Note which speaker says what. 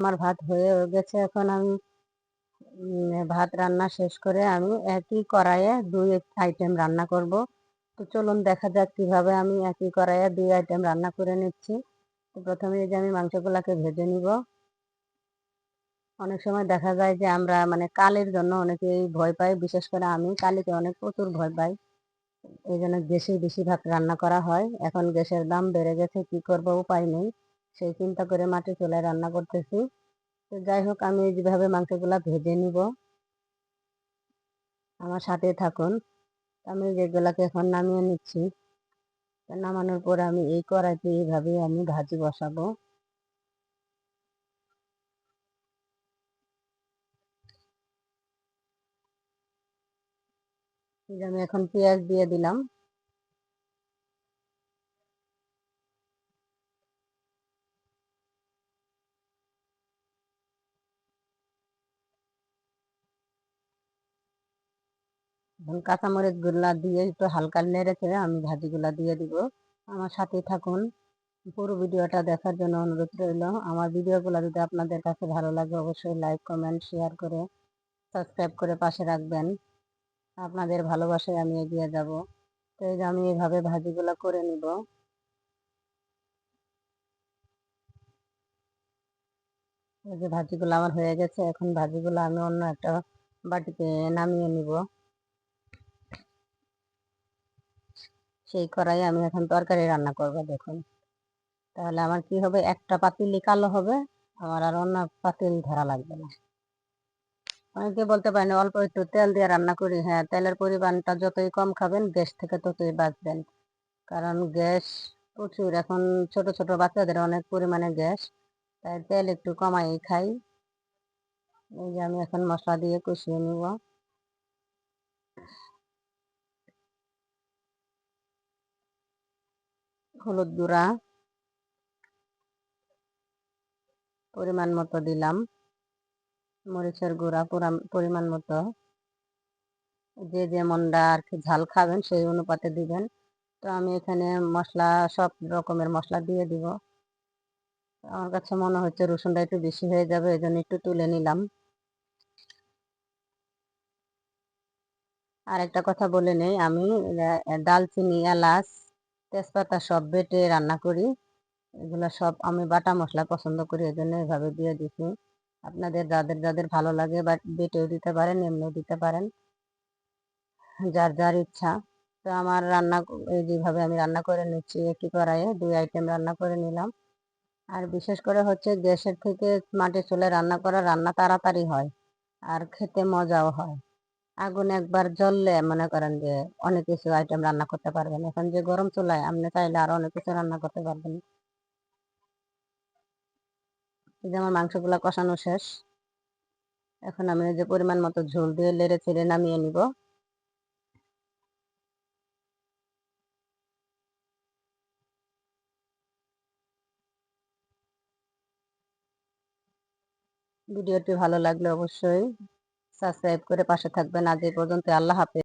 Speaker 1: আমার ভাত হয়ে গেছে এখন আমি ভাত রান্না শেষ করে আমি একই কড়াইয়ে দুই আইটেম রান্না করব। তো চলুন দেখা যাক কীভাবে আমি একই কড়াইয়ে দুই আইটেম রান্না করে নিচ্ছি। তো প্রথমে যে আমি মাংসগুলাকে ভেজে নিব। অনেক সময় দেখা যায় যে আমরা মানে কালের জন্য অনেকেই ভয় পাই বিশেষ করে আমি। কালিতে অনেক প্রচুর ভয় পাই। এই জন্য গ্যাসে বেশিরভাগ রান্না করা হয়। এখন গ্যাসের দাম বেড়ে গেছে, কি করব? উপায় নেই। সেই চিন্তা করে মাটি চুলায় রান্না করতেছি। তো যাই হোক, আমি যেভাবে মাংসগুলা ভেজে নিব। আমার সাথে থাকুন। আমি যেগুলাকে এখন নামিয়ে নিচ্ছি নামানোর পর আমি এই কড়াইতে এইভাবে আমি ভাজি বসাবো। আমি এখন পেঁয়াজ দিয়ে দিলাম। এখন কাঁচামরিচগুলা দিয়ে একটু হালকা নেড়ে চেড়ে আমি ভাজিগুলা দিয়ে দিব। আমার সাথে থাকুন। পুরো ভিডিওটা দেখার জন্য অনুরোধ রইল। আমার ভিডিওগুলো যদি আপনাদের কাছে ভালো লাগে, অবশ্যই লাইক, কমেন্ট, শেয়ার করে সাবস্ক্রাইব করে পাশে রাখবেন। আপনাদের ভালোবাসায় আমি এগিয়ে যাব। তো এই যে আমি এইভাবে ভাজিগুলো করে নিব। এই যে ভাজিগুলো আমার হয়ে গেছে, এখন ভাজিগুলো আমি অন্য একটা বাটিতে নামিয়ে নিব। সেই কড়াই আমি এখন তরকারি রান্না করব, দেখুন। তাহলে আমার কি হবে? একটা পাতিল কালো হবে, আমার আর অন্য পাতিল ধরা লাগবে না। অনেকে বলতে পারেন, অল্প একটু তেল দিয়ে রান্না করি। হ্যাঁ তেলের পরিমাণটা যতই কম খাবেন, গ্যাস থেকে ততই বাঁচবেন। কারণ গ্যাস প্রচুর। এখন ছোট ছোট বাচ্চাদের অনেক পরিমাণে গ্যাস, তাই তেল একটু কমাই খাই। এই যে আমি এখন মশলা দিয়ে কষিয়ে নিব। হলুদ গুঁড়া পরিমাণ মতো দিলাম। মরিচের গুঁড়া পরিমাণ মতো। যে যেমনটা আর কি ঝাল খাবেন সেই অনুপাতে দিবেন। তো আমি এখানে মশলা, সব রকমের মশলা দিয়ে দিব। আমার কাছে মনে হচ্ছে রসুনটা একটু বেশি হয়ে যাবে এই জন্য একটু তুলে নিলাম। আর একটা কথা বলে নেই, আমি দালচিনি, এলাচ তেজপাতা সব বেটে রান্না করি। এগুলো সব আমি বাটা মশলা পছন্দ করি এই জন্য এভাবে দিয়ে দিছি। আপনাদের যাদের যাদের ভালো লাগে বা বেটেও দিতে পারেন, এমনিও দিতে পারেন। যার যার ইচ্ছা। তো আমার রান্না যেভাবে আমি রান্না করে নিচ্ছি একটি কড়াইয়ে দুই আইটেম রান্না করে নিলাম। আর বিশেষ করে হচ্ছে গ্যাসের থেকে মাটির চুলে রান্না করা রান্না তাড়াতাড়ি হয়, আর খেতে মজাও হয়। আগুন একবার জ্বললে মনে করেন যে অনেক কিছু আইটেম রান্না করতে পারবেন। এখন যে গরম চুলায়, আপনি চাইলে আরও অনেক কিছু রান্না করতে পারবেন। এই যে আমার মাংসগুলা কষানো শেষ। এখন আমি যে পরিমাণ মতো ঝোল দিয়ে লেড়ে ছেড়ে নামিয়ে নিব। ভিডিওটি ভালো লাগলে অবশ্যই সাবস্ক্রাইব করে পাশে থাকবেন। আজ এই পর্যন্ত আল্লাহ হাফেজ।